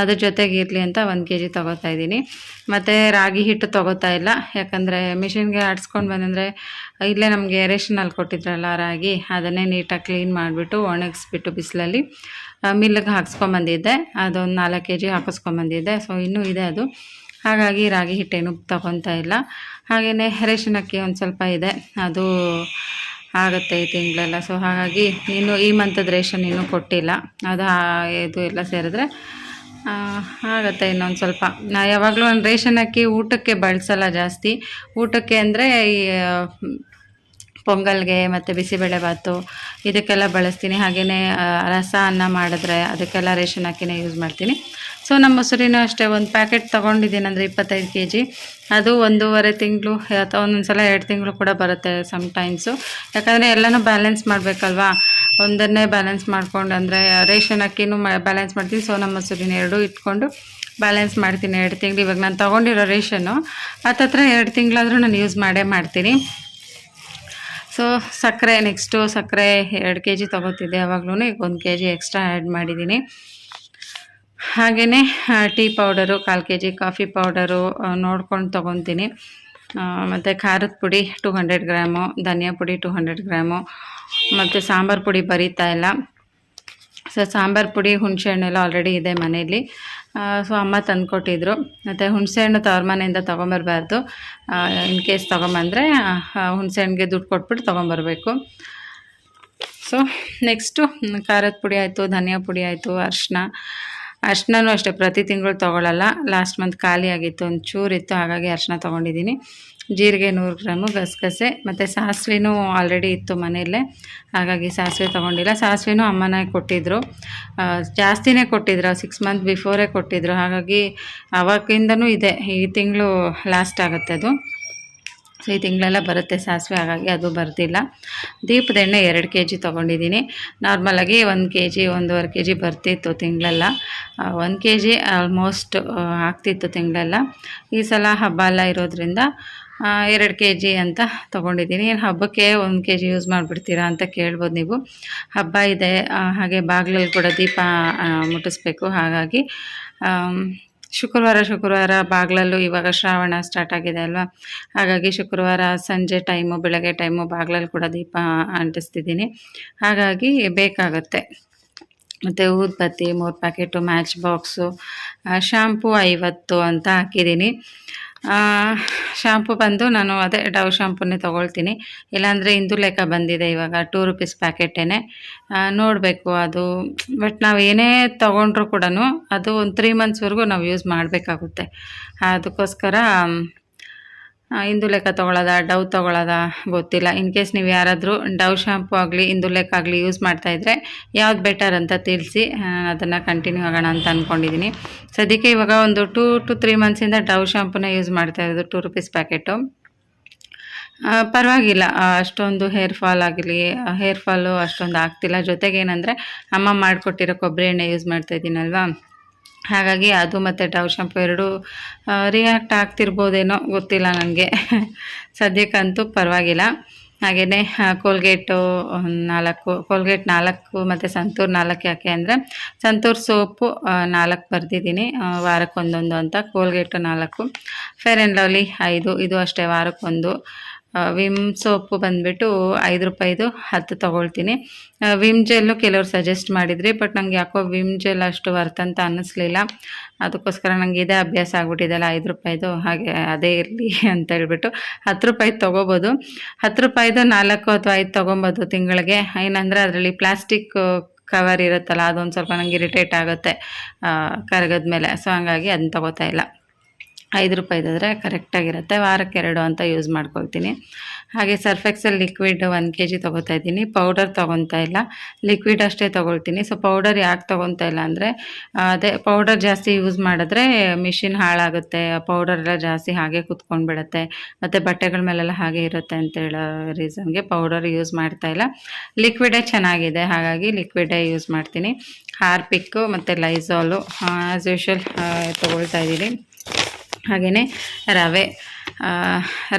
ಅದ್ರ ಜೊತೆಗೆ ಇರಲಿ ಅಂತ ಒಂದು ಕೆ ಜಿ ತೊಗೋತಾ ಇದ್ದೀನಿ. ಮತ್ತು ರಾಗಿ ಹಿಟ್ಟು ತೊಗೋತಾ ಇಲ್ಲ. ಯಾಕಂದರೆ ಮಿಷಿನ್ಗೆ ಆಡಿಸ್ಕೊಂಡು ಬಂದಂದರೆ ಇಲ್ಲೇ ನಮಗೆ ರೇಷನಲ್ಲಿ ಕೊಟ್ಟಿದ್ರಲ್ಲ ರಾಗಿ, ಅದನ್ನೇ ನೀಟಾಗಿ ಕ್ಲೀನ್ ಮಾಡಿಬಿಟ್ಟು ಒಣಗಿಸ್ಬಿಟ್ಟು ಬಿಸಿಲಲ್ಲಿ ಮಿಲ್ಲಿಗೆ ಹಾಕ್ಸ್ಕೊಂಬಂದಿದ್ದೆ ಅದೊಂದು ನಾಲ್ಕು ಕೆ ಜಿ ಹಾಕಿಸ್ಕೊಂಬಂದಿದ್ದೆ ಸೊ ಇನ್ನೂ ಇದೆ ಅದು. ಹಾಗಾಗಿ ರಾಗಿ ಹಿಟ್ಟೇನು ತಗೊತಾ ಇಲ್ಲ. ಹಾಗೆಯೇ ರೇಷನ್ ಅಕ್ಕಿ ಒಂದು ಸ್ವಲ್ಪ ಇದೆ. ಅದು ಆಗುತ್ತೆ ಈ ತಿಂಗಳೆಲ್ಲ. ಸೊ ಹಾಗಾಗಿ ಇನ್ನು ಈ ಮಂತದ ರೇಷನ್ ಇನ್ನೂ ಕೊಟ್ಟಿಲ್ಲ. ಅದು ಇದು ಎಲ್ಲ ಸೇರಿದ್ರೆ ಆಗತ್ತೆ ಇನ್ನೊಂದು ಸ್ವಲ್ಪ. ನಾ ಯಾವಾಗಲೂ ಒಂದು ರೇಷನ್ ಅಕ್ಕಿ ಊಟಕ್ಕೆ ಬಳಸಲ್ಲ ಜಾಸ್ತಿ. ಊಟಕ್ಕೆ ಅಂದರೆ ಈ ಪೊಂಗಲ್ಗೆ ಮತ್ತು ಬಿಸಿಬೇಳೆಭಾತು ಇದಕ್ಕೆಲ್ಲ ಬಳಸ್ತೀನಿ. ಹಾಗೆಯೇ ರಸ ಅನ್ನ ಮಾಡಿದ್ರೆ ಅದಕ್ಕೆಲ್ಲ ರೇಷನ್ ಅಕ್ಕಿನೇ ಯೂಸ್ ಮಾಡ್ತೀನಿ. ಸೊ ನಮ್ಮ ಮೊಸರಿನೂ ಅಷ್ಟೇ, ಒಂದು ಪ್ಯಾಕೆಟ್ ತೊಗೊಂಡಿದ್ದೀನಿ ಅಂದರೆ ಇಪ್ಪತ್ತೈದು ಕೆ ಜಿ ಅದು ಒಂದೂವರೆ ತಿಂಗಳು, ಅಥವಾ ಒಂದೊಂದು ಸಲ ಎರಡು ತಿಂಗಳು ಕೂಡ ಬರುತ್ತೆ ಸಮ್ಟೈಮ್ಸು ಯಾಕಂದರೆ ಎಲ್ಲನೂ ಬ್ಯಾಲೆನ್ಸ್ ಮಾಡಬೇಕಲ್ವಾ? ಒಂದನ್ನೇ ಬ್ಯಾಲೆನ್ಸ್ ಮಾಡಿಕೊಂಡು, ಅಂದರೆ ರೇಷನ್ ಅಕ್ಕಿನೂ ಬ್ಯಾಲೆನ್ಸ್ ಮಾಡ್ತೀನಿ. ಸೊ ನಮ್ಮ ಮೊಸರಿನ ಎರಡೂ ಇಟ್ಕೊಂಡು ಬ್ಯಾಲೆನ್ಸ್ ಮಾಡ್ತೀನಿ. ಎರಡು ತಿಂಗಳು, ಇವಾಗ ನಾನು ತೊಗೊಂಡಿರೋ ರೇಷನ್ನು ಹತ್ತತ್ರ ಎರಡು ತಿಂಗಳಾದರೂ ನಾನು ಯೂಸ್ ಮಾಡೇ ಮಾಡ್ತೀನಿ. ಸೊ ಸಕ್ಕರೆ ನೆಕ್ಸ್ಟು ಸಕ್ಕರೆ ಎರಡು ಕೆ ಜಿ ತೊಗೋತಿದ್ದೆ. ಯಾವಾಗಲೂ ಈಗ ಒಂದು ಕೆ ಜಿ ಎಕ್ಸ್ಟ್ರಾ ಆ್ಯಡ್ ಮಾಡಿದ್ದೀನಿ. ಹಾಗೆಯೇ ಟೀ ಪೌಡರು, ಕಾಲು ಕೆ ಜಿ ಕಾಫಿ ಪೌಡರು ನೋಡ್ಕೊಂಡು ತೊಗೊತೀನಿ. ಮತ್ತು ಖಾರದ ಪುಡಿ ಟು ಹಂಡ್ರೆಡ್ ಗ್ರಾಮು, ಧನಿಯಾ ಪುಡಿ ಟು ಹಂಡ್ರೆಡ್ ಗ್ರಾಮು, ಮತ್ತು ಸಾಂಬಾರು ಪುಡಿ ಬರೀತಾ ಇಲ್ಲ. ಸೊ, ಸಾಂಬಾರು ಪುಡಿ ಹುಣಸೆಹಣ್ಣೆಲ್ಲ ಆಲ್ರೆಡಿ ಇದೆ ಮನೆಯಲ್ಲಿ. ಸೊ, ಅಮ್ಮ ತಂದುಕೊಟ್ಟಿದ್ರು. ಮತ್ತು ಹುಣಸೆಹಣ್ಣು ತವ್ರ ಮನೆಯಿಂದ ತೊಗೊಂಬರ್ಬಾರ್ದು. ಇನ್ ಕೇಸ್ ತೊಗೊಂಬಂದರೆ ಹುಣಸೆಹಣ್ಣಿಗೆ ದುಡ್ಡು ಕೊಟ್ಬಿಟ್ಟು ತೊಗೊಂಬರ್ಬೇಕು. ಸೊ, ನೆಕ್ಸ್ಟು, ಖಾರದ ಪುಡಿ ಆಯಿತು, ಧನಿಯಾ ಪುಡಿ ಆಯಿತು, ಅರಿಶಿನ. ಅರಿಶಿನೂ ಅಷ್ಟೇ, ಪ್ರತಿ ತಿಂಗಳು ತೊಗೊಳಲ್ಲ. ಲಾಸ್ಟ್ ಮಂತ್ ಖಾಲಿ ಆಗಿತ್ತು ಒಂದು ಚೂರಿತ್ತು ಹಾಗಾಗಿ ಅರ್ಶನ ತೊಗೊಂಡಿದ್ದೀನಿ ಜೀರಿಗೆ ನೂರು ಗ್ರಾಮು, ಗಸಗಸೆ, ಮತ್ತು ಸಾಸಿವೆನೂ ಆಲ್ರೆಡಿ ಇತ್ತು ಮನೆಯಲ್ಲೇ. ಹಾಗಾಗಿ ಸಾಸಿವೆ ತೊಗೊಂಡಿಲ್ಲ. ಸಾಸಿವೆನೂ ಅಮ್ಮನೇ ಕೊಟ್ಟಿದ್ದರು ಜಾಸ್ತಿನೇ ಕೊಟ್ಟಿದ್ರು ಸಿಕ್ಸ್ ಮಂತ್ ಬಿಫೋರೇ ಕೊಟ್ಟಿದ್ದರು ಹಾಗಾಗಿ ಅವಾಗಿಂದನೂ ಇದೆ, ಈ ತಿಂಗಳು ಲಾಸ್ಟ್ ಆಗುತ್ತೆ ಅದು ಸೊ ಈ ತಿಂಗಳೆಲ್ಲ ಬರುತ್ತೆ ಸಾಸಿವೆ, ಹಾಗಾಗಿ ಅದು ಬರ್ತಿಲ್ಲ ದೀಪದ ಎಣ್ಣೆ ಎರಡು ಕೆ ಜಿ ತೊಗೊಂಡಿದ್ದೀನಿ ನಾರ್ಮಲಾಗಿ ಒಂದು ಕೆ ಜಿ ಒಂದೂವರೆ ಕೆ ಜಿ ಬರ್ತಿತ್ತು ತಿಂಗಳೆಲ್ಲ. ಒಂದು ಕೆ ಜಿ ಆಲ್ಮೋಸ್ಟ್ ಆಗ್ತಿತ್ತು ತಿಂಗಳೆಲ್ಲ. ಈ ಸಲ ಹಬ್ಬ ಎಲ್ಲ ಇರೋದ್ರಿಂದ ಎರಡು ಕೆ ಜಿ ಅಂತ ತೊಗೊಂಡಿದ್ದೀನಿ. ಏನು ಹಬ್ಬಕ್ಕೆ ಒಂದು ಕೆ ಜಿ ಯೂಸ್ ಮಾಡಿಬಿಡ್ತೀರಾ ಅಂತ ಕೇಳ್ಬೋದು ನೀವು. ಹಬ್ಬ ಇದೆ ಹಾಗೆ ಬಾಗಿಲಲ್ಲಿ ಕೂಡ ದೀಪ ಮುಟ್ಟಿಸ್ಬೇಕು. ಹಾಗಾಗಿ ಶುಕ್ರವಾರ ಶುಕ್ರವಾರ ಬಾಗ್ಲಲ್ಲೂ ಇವಾಗ ಶ್ರಾವಣ ಸ್ಟಾರ್ಟ್ ಆಗಿದೆ ಅಲ್ವಾ? ಹಾಗಾಗಿ ಶುಕ್ರವಾರ ಸಂಜೆ ಟೈಮು ಬೆಳಗ್ಗೆ ಟೈಮು ಬಾಗ್ಲಲ್ಲಿ ಕೂಡ ದೀಪ ಅಂಟಿಸ್ತಿದ್ದೀನಿ. ಹಾಗಾಗಿ ಬೇಕಾಗುತ್ತೆ. ಮತ್ತು ಊದ್ಬತ್ತಿ, ಮೂರು ಪ್ಯಾಕೆಟು ಮ್ಯಾಚ್ ಬಾಕ್ಸು ಶಾಂಪೂ ಐವತ್ತು ಅಂತ ಹಾಕಿದ್ದೀನಿ. ಶಾಂಪು ಬಂದು ನಾನು ಅದೇ ಡವ್ ಶಾಂಪೂನೇ ತೊಗೊಳ್ತೀನಿ. ಇಲ್ಲಾಂದರೆ ಇಂದು ಲೆಕ್ಕ ಬಂದಿದೆ ಇವಾಗ ಟೂ ರುಪೀಸ್ ಪ್ಯಾಕೆಟೇ ನೋಡಬೇಕು ಅದು. ಬಟ್ ನಾವು ಏನೇ ತೊಗೊಂಡ್ರು ಕೂಡ ಅದು ಒಂದು ತ್ರೀ ಮಂತ್ಸ್ವರೆಗೂ ನಾವು ಯೂಸ್ ಮಾಡಬೇಕಾಗುತ್ತೆ. ಅದಕ್ಕೋಸ್ಕರ ಆ, ಇಂದು ಲೆಕ್ಕ ತೊಗೊಳೋದ ಡವ್ ತೊಗೊಳೋದ ಗೊತ್ತಿಲ್ಲ. ಇನ್ ಕೇಸ್ ನೀವು ಯಾರಾದರೂ ಡವ್ ಶಾಂಪು ಆಗಲಿ ಇಂದು ಲೆಕ್ಕ ಆಗಲಿ ಯೂಸ್ ಮಾಡ್ತಾಯಿದ್ರೆ ಯಾವ್ದು ಬೆಟರ್ ಅಂತ ತಿಳಿಸಿ ಅದನ್ನು ಕಂಟಿನ್ಯೂ ಆಗೋಣ ಅಂತ ಅಂದ್ಕೊಂಡಿದ್ದೀನಿ ಸದ್ಯಕ್ಕೆ ಇವಾಗ ಒಂದು ಟೂ ಟು ತ್ರೀ ಮಂತ್ಸಿಂದ ಡವ್ ಶಾಂಪೂನ ಯೂಸ್ ಮಾಡ್ತಾ ಇರೋದು ಟೂ ರುಪೀಸ್ ಪ್ಯಾಕೆಟು ಪರವಾಗಿಲ್ಲ. ಅಷ್ಟೊಂದು ಹೇರ್ ಫಾಲ್ ಆಗಲಿ ಹೇರ್ ಫಾಲು ಅಷ್ಟೊಂದು ಆಗ್ತಿಲ್ಲ. ಜೊತೆಗೆ ಏನಂದರೆ ಅಮ್ಮ ಮಾಡಿಕೊಟ್ಟಿರೋ ಕೊಬ್ಬರಿ ಎಣ್ಣೆ ಯೂಸ್ ಮಾಡ್ತಾ ಇದ್ದೀನಲ್ವಾ? ಹಾಗಾಗಿ ಅದು ಮತ್ತು ಡವ್ ಶಾಂಪು ಎರಡೂ ರಿಯಾಕ್ಟ್ ಆಗ್ತಿರ್ಬೋದೇನೋ ಗೊತ್ತಿಲ್ಲ ನನಗೆ ಸದ್ಯಕ್ಕಂತೂ ಪರವಾಗಿಲ್ಲ. ಹಾಗೆಯೇ ಕೋಲ್ಗೇಟು ನಾಲ್ಕು ಕೋಲ್ಗೇಟ್ ನಾಲ್ಕು ಮತ್ತು ಸಂತೂರ್ ನಾಲ್ಕು ಯಾಕೆ ಅಂದರೆ ಸಂತೂರ್ ಸೋಪು ನಾಲ್ಕು ಬರೆದಿದ್ದೀನಿ ವಾರಕ್ಕೊಂದೊಂದು ಅಂತ. ಕೋಲ್ಗೇಟು ನಾಲ್ಕು ಫೇರ್ ಆ್ಯಂಡ್ ಲವ್ಲಿ ಐದು, ಇದು ಅಷ್ಟೇ ವಾರಕ್ಕೊಂದು. ವಿಮ್ ಸೋಪು ಬಂದುಬಿಟ್ಟು ಐದು ರೂಪಾಯಿದು ಹತ್ತು ತೊಗೊಳ್ತೀನಿ. ವಿಮ್ ಜೆಲ್ಲು ಕೆಲವರು ಸಜೆಸ್ಟ್ ಮಾಡಿದ್ರಿ, ಬಟ್ ನಂಗೆ ಯಾಕೋ ವಿಮ್ ಜೆಲ್ ಅಷ್ಟು ವರ್ತ್ ಅಂತ ಅನ್ನಿಸ್ಲಿಲ್ಲ. ಅದಕ್ಕೋಸ್ಕರ ನಂಗೆ ಇದೇ ಅಭ್ಯಾಸ ಆಗ್ಬಿಟ್ಟಿದ್ದಲ್ಲ ಐದು ರೂಪಾಯಿದು, ಹಾಗೆ ಅದೇ ಇರಲಿ ಅಂತ ಹೇಳ್ಬಿಟ್ಟು ಹತ್ತು ರೂಪಾಯಿ ತೊಗೋಬೋದು. ಹತ್ತು ರೂಪಾಯಿದು ನಾಲ್ಕು ಅಥವಾ ಐದು ತೊಗೊಬೋದು ತಿಂಗಳಿಗೆ. ಏನಂದರೆ ಅದರಲ್ಲಿ ಪ್ಲಾಸ್ಟಿಕ್ ಕವರ್ ಇರುತ್ತಲ್ಲ, ಅದೊಂದು ಸ್ವಲ್ಪ ನಂಗೆ ಇರಿಟೇಟ್ ಆಗುತ್ತೆ ಕರಗದ ಮೇಲೆ ಸೊ ಹಂಗಾಗಿ ಅದನ್ನ ತೊಗೋತಾ ಇಲ್ಲ. ಐದು ರೂಪಾಯಿದಾದರೆ ಕರೆಕ್ಟಾಗಿರುತ್ತೆ ವಾರಕ್ಕೆ ಎರಡು ಅಂತ ಯೂಸ್ ಮಾಡ್ಕೊಳ್ತೀನಿ. ಹಾಗೆ Surf Excel liquid one K G ತೊಗೋತಾ ಇದ್ದೀನಿ. ಪೌಡರ್ ತೊಗೊತಾ ಇಲ್ಲ. ಲಿಕ್ವಿಡ್ ಅಷ್ಟೇ ತೊಗೊಳ್ತೀನಿ. ಸೊ ಪೌಡರ್ ಯಾಕೆ ತೊಗೊತಾ ಇಲ್ಲ ಅಂದರೆ, ಅದೇ ಪೌಡರ್ ಜಾಸ್ತಿ ಯೂಸ್ ಮಾಡಿದ್ರೆ ಮಿಷಿನ್ ಹಾಳಾಗುತ್ತೆ. ಪೌಡರ್ ಎಲ್ಲ ಜಾಸ್ತಿ ಹಾಗೆ ಕುತ್ಕೊಂಡ್ಬಿಡುತ್ತೆ. ಮತ್ತು ಬಟ್ಟೆಗಳ ಮೇಲೆಲ್ಲ ಹಾಗೆ ಇರುತ್ತೆ ಅಂತ ಹೇಳೋ ರೀಸನ್ಗೆ ಪೌಡರ್ ಯೂಸ್ ಮಾಡ್ತಾ ಇಲ್ಲ. ಲಿಕ್ವಿಡೇ ಚೆನ್ನಾಗಿದೆ. ಹಾಗಾಗಿ ಲಿಕ್ವಿಡೇ ಯೂಸ್ ಮಾಡ್ತೀನಿ. ಹಾರ್ಪಿಕ್ಕು ಮತ್ತು ಲೈಝಾಲು ಆ್ಯಸ್ ಯೂಶ್ವಲ್ ತೊಗೊಳ್ತಾ ಇದ್ದೀನಿ. ಹಾಗೆಯೇ ರವೆ.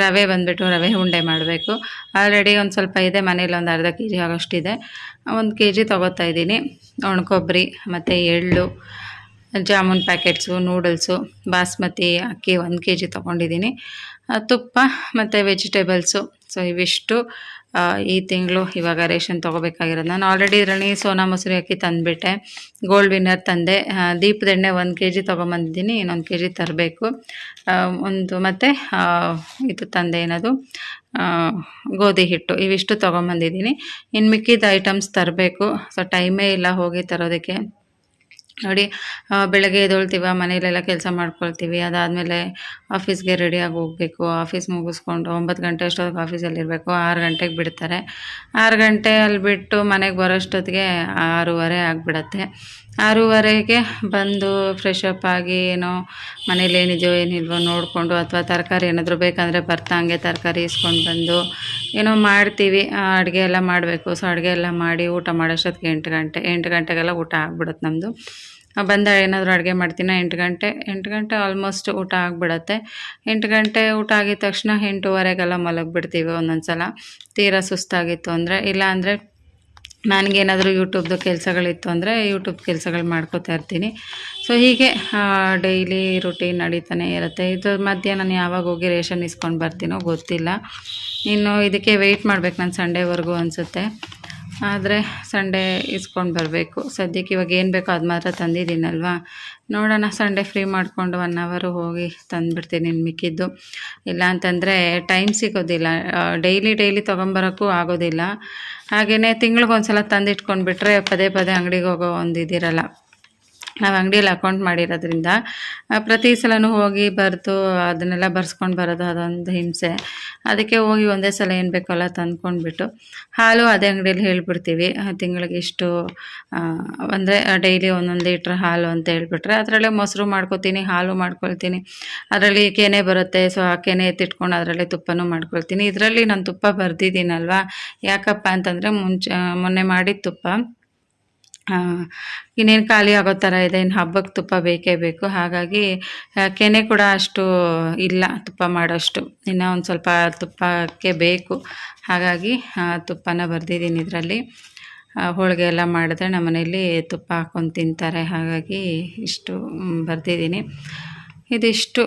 ರವೆ ಬಂದುಬಿಟ್ಟು ರವೆ ಉಂಡೆ ಮಾಡಬೇಕು. ಆಲ್ರೆಡಿ ಒಂದು ಸ್ವಲ್ಪ ಇದೆ, ಮನೇಲಿ ಒಂದು ಅರ್ಧ ಕೆ ಜಿ ಆಗೋಷ್ಟಿದೆ. ಒಂದು ಕೆ ಜಿ ತೊಗೋತಾ ಇದ್ದೀನಿ. ಒಣಕೊಬ್ಬರಿ ಮತ್ತು ಎಳ್ಳು, ಜಾಮೂನ್ ಪ್ಯಾಕೆಟ್ಸು, ನೂಡಲ್ಸು, ಬಾಸ್ಮತಿ ಅಕ್ಕಿ ಒಂದು ಕೆ ಜಿ ತೊಗೊಂಡಿದ್ದೀನಿ ತುಪ್ಪ ಮತ್ತು ವೆಜಿಟೇಬಲ್ಸು ಸೊ ಇವಿಷ್ಟು. ಈ ತಿಂಗಳು ಇವಾಗ ರೇಷನ್ ತೊಗೋಬೇಕಾಗಿರೋದು ನಾನು ಆಲ್ರೆಡಿ ಇದರಲ್ಲಿ ಸೋನಾ ಮೊಸರು ಅಕ್ಕಿ ತಂದುಬಿಟ್ಟೆ. ಗೋಲ್ಡ್ ವಿನ್ನರ್ ತಂದೆ. ದೀಪದ ಎಣ್ಣೆ ಒಂದು ಕೆ ಜಿ ತೊಗೊಂಬಂದಿದ್ದೀನಿ, ಇನ್ನೊಂದು ಕೆ ಜಿ ತರಬೇಕು ಒಂದು ಮತ್ತು ಇದು ತಂದೆ ಏನದು? ಗೋಧಿ ಹಿಟ್ಟು. ಇವಿಷ್ಟು ತೊಗೊಂಬಂದಿದ್ದೀನಿ. ಇನ್ನು ಮಿಕ್ಕಿದ ಐಟಮ್ಸ್ ತರಬೇಕು. ಸೊ ಟೈಮೇ ಇಲ್ಲ ಹೋಗಿ ತರೋದಕ್ಕೆ. ನೋಡಿ ಬೆಳಗ್ಗೆ ಎದ್ದೊಳ್ತೀವ ಮನೇಲೆಲ್ಲ ಕೆಲಸ ಮಾಡ್ಕೊಳ್ತೀವಿ. ಅದಾದಮೇಲೆ ಆಫೀಸ್ಗೆ ರೆಡಿಯಾಗಿ ಹೋಗಬೇಕು. ಆಫೀಸ್ ಮುಗಿಸ್ಕೊಂಡು ಒಂಬತ್ತು ಗಂಟೆ ಅಷ್ಟೊತ್ತಿಗೆ ಆಫೀಸಲ್ಲಿ ಇರಬೇಕು ಆರು ಗಂಟೆಗೆ ಬಿಡ್ತಾರೆ. ಆರು ಗಂಟೆ ಅಲ್ಲಿ ಬಿಟ್ಟು ಮನೆಗೆ ಬರೋಷ್ಟೊತ್ತಿಗೆ ಆರೂವರೆ ಆಗಿಬಿಡತ್ತೆ. ಆರೂವರೆಗೆ ಬಂದು ಫ್ರೆಶ್ ಅಪ್ ಆಗಿ ಏನೋ ಮನೇಲಿ ಏನಿದೆಯೋ ಏನಿಲ್ವೋ ನೋಡಿಕೊಂಡು ಅಥವಾ ತರಕಾರಿ ಏನಾದರೂ ಬೇಕಂದರೆ ಬರ್ತಾ ಹಂಗೆ ತರಕಾರಿ ಇಸ್ಕೊಂಡು ಬಂದು ಏನೋ ಮಾಡ್ತೀವಿ. ಅಡುಗೆ ಎಲ್ಲ ಮಾಡಬೇಕು. ಸೊ ಅಡುಗೆ ಎಲ್ಲ ಮಾಡಿ ಊಟ ಮಾಡೋಷ್ಟೊತ್ತಿಗೆ ಎಂಟು ಗಂಟೆ, ಎಂಟು ಗಂಟೆಗೆಲ್ಲ ಊಟ ಆಗ್ಬಿಡುತ್ತೆ ನಮ್ಮದು ಬಂದ ಏನಾದರೂ ಅಡುಗೆ ಮಾಡ್ತೀನಿ? ಎಂಟು ಗಂಟೆ ಎಂಟು ಗಂಟೆ ಆಲ್ಮೋಸ್ಟ್ ಊಟ ಆಗಿಬಿಡತ್ತೆ. ಎಂಟು ಗಂಟೆ ಊಟ ಆಗಿದ ತಕ್ಷಣ ಎಂಟೂವರೆಗೆಲ್ಲ ಮಲಗಿಬಿಡ್ತೀವಿ ಒಂದೊಂದು ಸಲ ತೀರಾ ಸುಸ್ತಾಗಿತ್ತು ಅಂದರೆ ಇಲ್ಲ ಅಂದರೆ ನನಗೇನಾದರೂ ಯೂಟ್ಯೂಬ್ದು ಕೆಲಸಗಳಿತ್ತು ಅಂದರೆ ಯೂಟ್ಯೂಬ್ ಕೆಲಸಗಳು ಮಾಡ್ಕೋತಾ ಇರ್ತೀನಿ. ಸೊ ಹೀಗೆ ಡೈಲಿ ರುಟೀನ್ ನಡೀತಾನೆ ಇರುತ್ತೆ. ಇದ್ರ ಮಧ್ಯೆ ನಾನು ಯಾವಾಗ ಹೋಗಿ ರೇಷನ್ ಇಸ್ಕೊಂಡು ಬರ್ತೀನೋ ಗೊತ್ತಿಲ್ಲ. ಇನ್ನು ಇದಕ್ಕೆ ವೆಯ್ಟ್ ಮಾಡ್ಬೇಕು ನಾನು ಸಂಡೇವರೆಗೂ ಅನಿಸುತ್ತೆ. ಆದರೆ ಸಂಡೇ ಇಸ್ಕೊಂಡು ಬರಬೇಕು. ಸದ್ಯಕ್ಕೆ ಇವಾಗ ಏನು ಬೇಕೋ ಅದು ಮಾತ್ರ ತಂದಿದ್ದೀನಲ್ವಾ? ನೋಡೋಣ ಸಂಡೇ ಫ್ರೀ ಮಾಡಿಕೊಂಡು ಒನ್ ಅವರು ಹೋಗಿ ತಂದುಬಿಡ್ತೀನಿ ಮಿಕ್ಕಿದ್ದು. ಇಲ್ಲ ಅಂತಂದರೆ ಟೈಮ್ ಸಿಗೋದಿಲ್ಲ. ಡೈಲಿ ಡೈಲಿ ತೊಗೊಂಬರೋಕ್ಕೂ ಆಗೋದಿಲ್ಲ. ಹಾಗೆಯೇ ತಿಂಗ್ಳಿಗೊಂದ್ಸಲ ತಂದಿಟ್ಕೊಂಡ್ಬಿಟ್ರೆ ಪದೇ ಪದೇ ಅಂಗಡಿಗೆ ಹೋಗೋ ಒಂದು ಇದಿರಲ್ಲ. ನಾವು ಅಂಗಡಿಯಲ್ಲಿ ಅಕೌಂಟ್ ಮಾಡಿರೋದ್ರಿಂದ ಪ್ರತಿ ಸಲನೂ ಹೋಗಿ ಬರೆದು, ಅದನ್ನೆಲ್ಲ ಬರ್ಸ್ಕೊಂಡು ಬರೋದು ಅದೊಂದು ಹಿಂಸೆ. ಅದಕ್ಕೆ ಹೋಗಿ ಒಂದೇ ಸಲ ಏನು ಬೇಕಲ್ಲ ತಂದ್ಕೊಂಡ್ಬಿಟ್ಟು, ಹಾಲು ಅದೇ ಅಂಗಡಿಯಲ್ಲಿ ಹೇಳ್ಬಿಡ್ತೀವಿ. ತಿಂಗಳಿಗೆ ಇಷ್ಟು ಅಂದರೆ ಡೈಲಿ ಒಂದೊಂದು ಲೀಟ್ರ್ ಹಾಲು ಅಂತ ಹೇಳ್ಬಿಟ್ರೆ, ಅದರಲ್ಲೇ ಮೊಸರು ಮಾಡ್ಕೊತೀನಿ, ಹಾಲು ಮಾಡ್ಕೊಳ್ತೀನಿ. ಅದರಲ್ಲಿ ಕೆನೆ ಬರುತ್ತೆ, ಸೊ ಆ ಕೆನೆ ಎತ್ತಿಟ್ಕೊಂಡು ಅದರಲ್ಲೇ ತುಪ್ಪನೂ ಮಾಡ್ಕೊಳ್ತೀನಿ. ಇದರಲ್ಲಿ ನಾನು ತುಪ್ಪ ಬರೆದಿದ್ದೀನಲ್ವಾ? ಯಾಕಪ್ಪ ಅಂತಂದರೆ ಮುಂಚೆ ಮೊನ್ನೆ ಮಾಡಿದ ತುಪ್ಪ ಇನ್ನೇನು ಖಾಲಿ ಆಗೋ ಥರ ಇದೆ ಇನ್ನು ಹಬ್ಬಕ್ಕೆ ತುಪ್ಪ ಬೇಕೇ ಬೇಕು. ಹಾಗಾಗಿ ಕೆನೆ ಕೂಡ ಅಷ್ಟು ಇಲ್ಲ ತುಪ್ಪ ಮಾಡೋಷ್ಟು. ಇನ್ನು ಒಂದು ಸ್ವಲ್ಪ ತುಪ್ಪಕ್ಕೆ ಬೇಕು. ಹಾಗಾಗಿ ತುಪ್ಪನ ಬರೆದಿದ್ದೀನಿ ಇದರಲ್ಲಿ. ಹೋಳಿಗೆ ಎಲ್ಲ ಮಾಡಿದ್ರೆ ನಮ್ಮ ಮನೇಲಿ ತುಪ್ಪ ಹಾಕ್ಕೊಂಡು ತಿಂತಾರೆ. ಹಾಗಾಗಿ, ಇಷ್ಟು ಬರೆದಿದ್ದೀನಿ. ಇದಿಷ್ಟು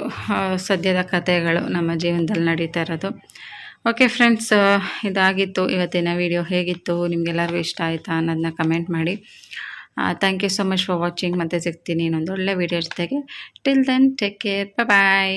ಸದ್ಯದ ಕಥೆಗಳು ನಮ್ಮ ಜೀವನದಲ್ಲಿ ನಡೀತಾ ಇರೋದು. ಓಕೆ ಫ್ರೆಂಡ್ಸ್ ಇದಾಗಿತ್ತು ಇವತ್ತಿನ ವಿಡಿಯೋ ಹೇಗಿತ್ತು? ನಿಮಗೆಲ್ಲರಿಗೂ ಇಷ್ಟ ಆಯಿತಾ ಅನ್ನೋದನ್ನ ಕಮೆಂಟ್ ಮಾಡಿ. Thank you so much for watching ಮತ್ತೆ ಸಿಗ್ತೀನಿ ಇನ್ನೊಂದು ಒಳ್ಳೆ ವಿಡಿಯೋ ಜೊತೆಗೆ. Till then take care bye